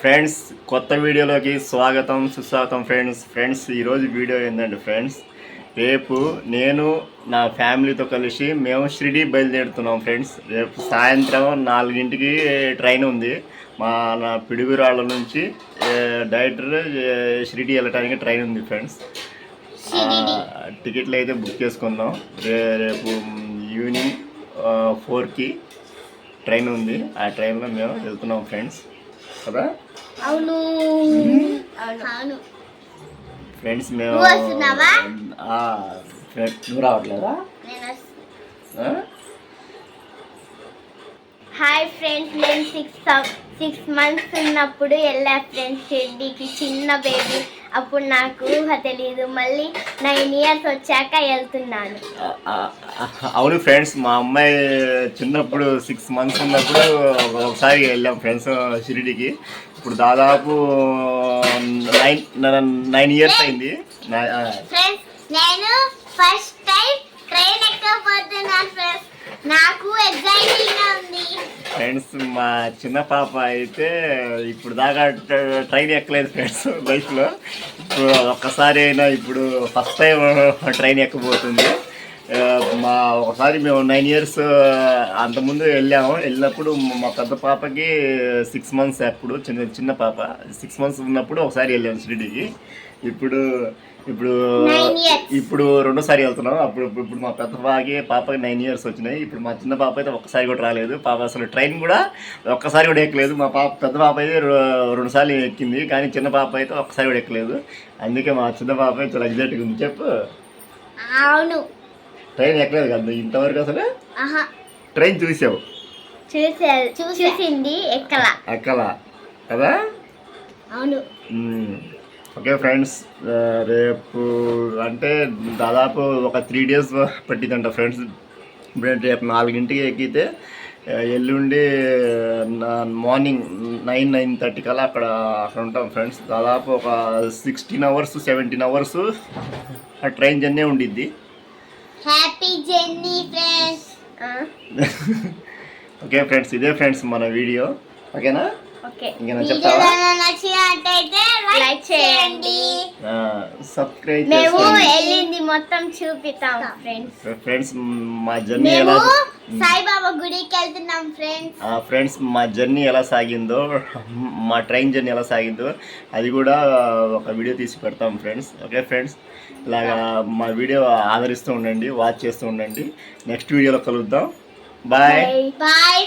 Friends కొత్త వీడియోలోకి స్వాగతం సుస్వాగతం ఫ్రెండ్స్ ఫ్రెండ్స్ ఈరోజు వీడియో ఏంటంటే ఫ్రెండ్స్ రేపు నేను నా ఫ్యామిలీతో కలిసి మేము షిరిడి బయలుదేరుతున్నాం ఫ్రెండ్స్ రేపు సాయంత్రం నాలుగింటికి ట్రైన్ ఉంది. మా నా పిడుగురాళ్ళ నుంచి డైరెక్టర్ షిరిడి వెళ్ళటానికి ట్రైన్ ఉంది ఫ్రెండ్స్ టికెట్లు అయితే బుక్ చేసుకుందాం రే రేపు ఈవినింగ్ ఫోర్కి ట్రైన్ ఉంది. ఆ ట్రైన్లో మేము వెళ్తున్నాం ఫ్రెండ్స్. కదా? అవును. ఫ్రెండ్స్ మేము నువ్వు రావట్లేదా? హాయ్ ఫ్రెండ్స్ నేను సిక్స్ సిక్స్ మంత్స్ ఉన్నప్పుడు వెళ్ళా ఫ్రెండ్స్ షిర్డీకి చిన్న బేబీ అప్పుడు నాకు ఊహ తెలియదు మళ్ళీ నైన్ ఇయర్స్ వచ్చాక వెళ్తున్నాను. అవును ఫ్రెండ్స్ మా అమ్మాయి చిన్నప్పుడు సిక్స్ మంత్స్ ఉన్నప్పుడు ఒకసారి వెళ్ళాం ఫ్రెండ్స్ షిరిడికి. ఇప్పుడు దాదాపు నైన్ నైన్ ఇయర్స్ అయింది. ఫ్రెండ్స్ నేను ఫస్ట్ టైం ట్రైన్ ఎక్కబోతున్నాను ఫ్రెండ్స్. నాకు ఎగ్జైటింగ్ ఫ్రెండ్స్ మా చిన్న పాప అయితే ఇప్పుడు దాకా ట్రైన్ ఎక్కలేదు ఫ్రెండ్స్ లైఫ్లో ఇప్పుడు ఒక్కసారి అయినా ఇప్పుడు ఫస్ట్ టైం ట్రైన్ ఎక్కబోతుంది. మా ఒకసారి మేము నైన్ ఇయర్స్ అంతకుముందు వెళ్ళాము. వెళ్ళినప్పుడు మా పెద్ద పాపకి సిక్స్ మంత్స్ అప్పుడు చిన్న చిన్న పాప సిక్స్ మంత్స్ ఉన్నప్పుడు ఒకసారి వెళ్ళాము షిరిడికి. ఇప్పుడు ఇప్పుడు. ఇప్పుడు రెండోసారి వెళ్తున్నాం. అప్పుడు ఇప్పుడు మా పెద్ద పాపకి పాపకి నైన్ ఇయర్స్ వచ్చినాయి. ఇప్పుడు మా చిన్న పాప అయితే ఒక్కసారి కూడా రాలేదు. పాప అసలు ట్రైన్ కూడా ఒక్కసారి కూడా ఎక్కలేదు. మా పాప పెద్ద పాప అయితే రె- రెండు సార్లు ఎక్కింది. కానీ చిన్న పాప అయితే ఒక్కసారి కూడా ఎక్కలేదు. అందుకే మా చిన్న పాప అయితే చాలా ఎగ్జైట్గా ఉంది. చెప్పు. అవును. ట్రైన్ ఎక్కలేదు కదా ఇంతవరకు అసలు? ఆహా. ట్రైన్ చూసావు? చూసా. చూసింది ఎక్కల. ఎక్కల. కదా? అవును. ఓకే ఫ్రెండ్స్ రేపు అంటే దాదాపు ఒక త్రీ డేస్ పట్టిందంట ఫ్రెండ్స్. రేపు నాలుగింటికి ఎక్కితే ఎల్లుండి నా- మార్నింగ్ నైన్ నైన్ థర్టీ కల్లా అక్కడ అక్కడ ఉంటాం ఫ్రెండ్స్. దాదాపు ఒక సిక్స్టీన్ అవర్స్ సెవెంటీన్ అవర్స్ ఆ ట్రైన్ జర్నీ ఉండిద్ది. Happy journey friends okay friends ఇదే ఫ్రెండ్స్ మన వీడియో ఓకేనా ఓకే. ఇంకేమైనా చెప్తావా? నచ్చినట్టయితే లైక్ చేయండి. సబ్స్క్రైబ్ మేము చేసుకోండి. వెళ్ళింది మొత్తం చూపిస్తాం ఫ్రెండ్స్ ఫ్రెండ్స్ మా జర్నీ ఎలా సాయిబాబా గుడికి వెళ్తున్నాం ఫ్రెండ్స్ ఆ, ఫ్రెండ్స్ మా జర్నీ ఎలా సాగిందో మా ట్రైన్ జర్నీ ఎలా సాగిందో అది కూడా ఒక వీడియో తీసి పెడతాం ఫ్రెండ్స్ ఓకే ఫ్రెండ్స్ ఇలాగా మా వీడియో ఆదరిస్తూ ఉండండి వాచ్ చేస్తూ ఉండండి. నెక్స్ట్ వీడియోలో కలుద్దాం. Bye bye